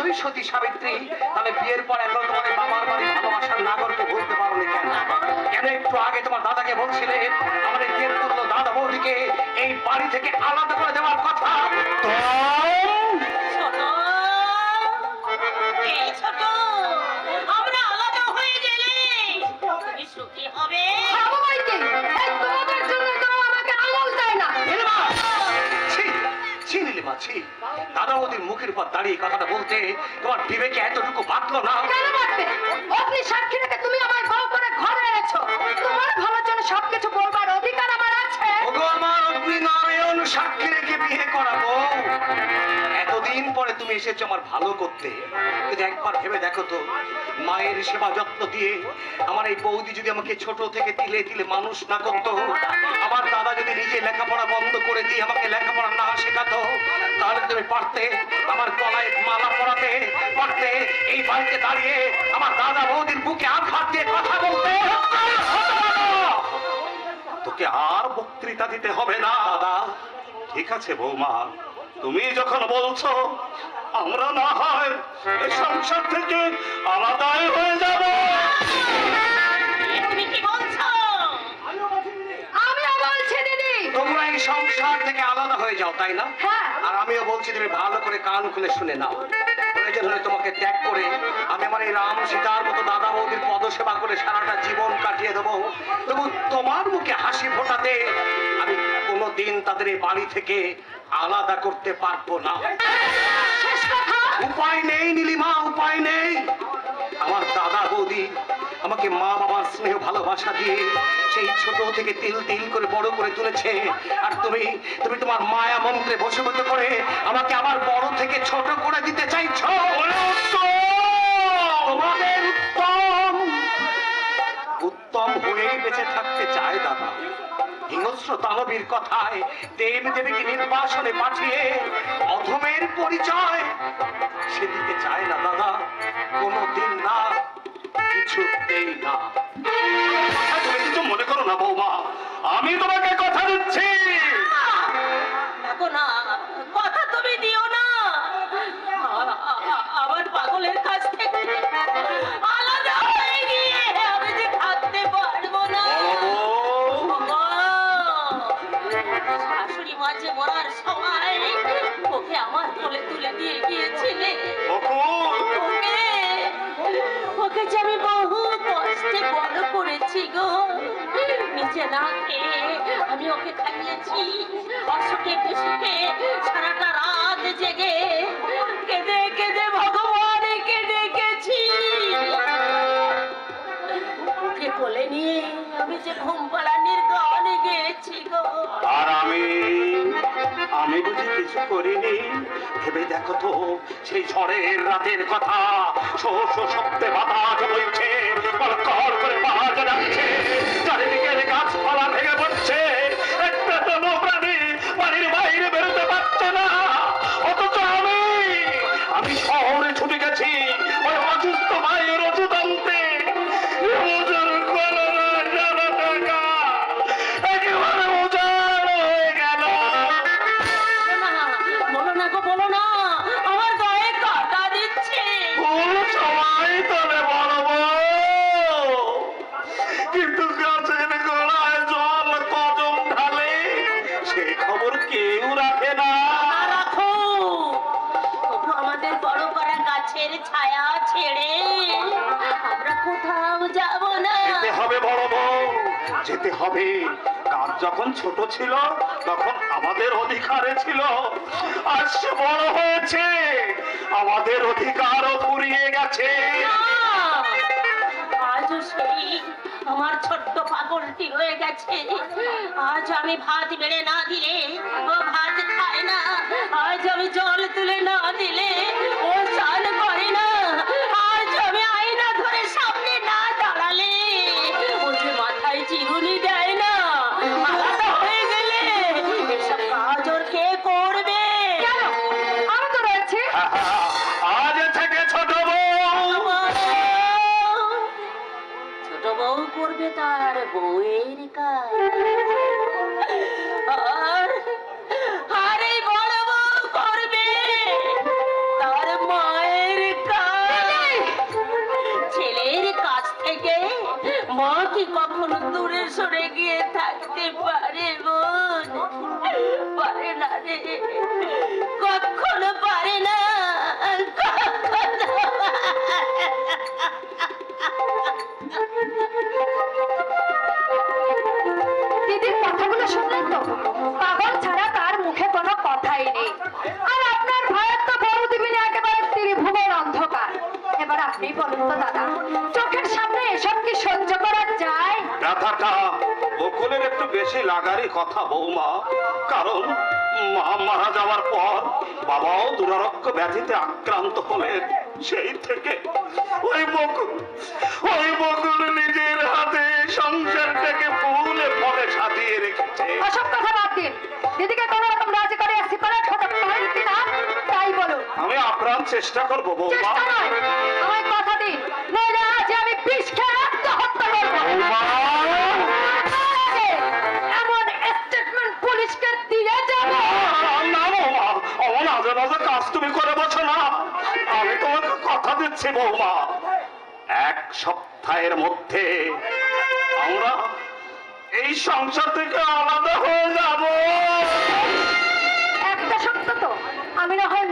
এতই সতী সাবিত্রী, তাহলে বিয়ের পর এখন তোমাদের বাবার বাড়ি ভালোবাসার না করতে বলতে পারোনি কেন? কেন একটু আগে তোমার দাদাকে বলছিলে, আমাদের বিয়ের করল দাদা বৌদিকে এই বাড়ি থেকে আলাদা করে দেওয়ার কথা ছি নীলিমা, ছি। দাদা ওদের মুখের উপর দাঁড়িয়ে কথাটা বলতে তোমার বিবেকে এতটুকু বাঁধলো না? কেন অগ্নি সাক্ষী রেখে তুমি আমার বউ করে ঘরে এনেছো। তোমার ভালোর জন্য সবকিছু বলবার অধিকার আমার আছে। ওগো আমার অগ্নিনারায়ণ সাক্ষী রেখে বিয়ে করাবো এতদিন পরে তুমি এসেছ আমার ভালো করতে কিন্তু একবার ভেবে দেখো তো, মায়ের সেবা যত্ন দিয়ে আমার এই বৌদি যদি আমাকে ছোট থেকে তিলে তিলে মানুষ না করতো, আমার দাদা যদি নিজে লেখাপড়া বন্ধ করে দিয়ে আমাকে লেখাপড়া না শেখাতো, তাহলে তুমি পারতে, আমার গলায় মালা পরাতে, পারতে, এই বাড়িতে দাঁড়িয়ে আমার দাদা বৌদির বুকে আঘাত দিয়ে কথা বলতে তোকে আর বক্তৃতা দিতে হবে না, দাদা। ঠিক আছে বৌমা, তুমি যখন বলছো আমরা না হয় এই সংসার থেকে আলাদাই হয়ে যাব। এ তুমি কি বলছো? আমিও বলছি দিদি। তোমরা এই সংসার থেকে আলাদা হয়ে যাও তাই না? হ্যাঁ। আর আমিও বলছি তুমি ভালো করে কান খুলে শুনে নাও। প্রয়োজন হলে তোমাকে ত্যাগ করে আমি আমার এই রাম সীতার মতো দাদা বৌদির পদসেবা করে সারাটা জীবন কাটিয়ে দেবো। তবু তোমার মুখে হাসি ফোটাতে আমি কোনোদিন তাদের এই বাড়ি থেকে আলাদা করতে পারব না। কথা উপায় নেই, নীলিমা, উপায় নেই। আমার দাদা বৌদি আমাকে মা বাবার স্নেহ, ভালোবাসা দিয়ে সেই ছোট থেকে তিল তিল করে বড় করে তুলেছে। আর তুমি তুমি তোমার মায়া মন্ত্রে বসীভূত করে আমাকে আবার বড় থেকে ছোট করে দিতে চাইছো। তোমাদের উত্তম। উত্তম হয়ে বেঁচে থাকতে চায় দাদা। হিংস্র তালবীর কথায় দেব দেবীকে নির্বাসনে পাঠিয়ে অধমের পরিচয় সেদিকে চায় না দাদা, কোনোদিন না, কিছুতেই না। তুমি কিছু মনে করো না বৌমা, আমি তোমাকে কথা দিচ্ছি। না না আমি ওকে খাইয়েছি অসুখে বিসুখে সারাটা রাত জেগে কেঁদে কেঁদে ভগবানকে ডেকেছি। ওকে কোলে আমি যে ঘুম পাড়ানির গান গেয়েছি গো। আর আমি আমি বুঝি কিছু করিনি। ভেবে দেখো তো, সেই ঝড়ের রাতের কথা। শো শো বাতাস বইছে কলকল করে বাজ যাচ্ছে। সবাই তোরে কিন্তু গাছের গোড়ায় জল কদম ঢালে সে খবর কেউ রাখে না। রাখো। আমাদের বড় করা গাছের ছায়া ছেড়ে আমরা কোথাও যাব না। হবে বড় বউ। যেতে হবে। গাছ যখন ছোট ছিল, তখন আমাদের অধিকারে ছিল। আজ সে বড় হয়েছে, আমাদের অধিকারও ফুরিয়ে গেছে। আমার ছোট্ট পাগলটি হয়ে গেছে। আজ আমি ভাত বেড়ে না দিলে ও ভাত খায় না। আজ আমি জল তুলে না দিলে ছোট বউ করবে তার বউয়ের কাজ। ছেলের কাছ থেকে মা কি কখনো দূরে সরে গিয়ে থাকতে পারে বোন? পারে না রে। কখনো পারে না। ব্যথাটা বকুলের একটু বেশি লাগারই কথা বৌমা। কারণ মা মারা যাওয়ার পর বাবাও দুরারোগ্য ব্যাধিতে আক্রান্ত হলেন সেই থেকে ওই বকুল ওই বকুল নিজের হাতে সংসারটাকে ফুলে ফলে সাজিয়ে রেখেছে। অসব কথা বাদ দিন। দিদিকে কোনো রকম রাজি করে সিপারেট হতে পারেন কিনা তাই বলুন। আমি আপ্রাণ চেষ্টা করব বৌমা। চেষ্টা নয় দিচ্ছি বৌমা, এক সপ্তাহের মধ্যে আমরা এই সংসার থেকে আলাদা হয়ে যাব। একটা তো। আমি না হয়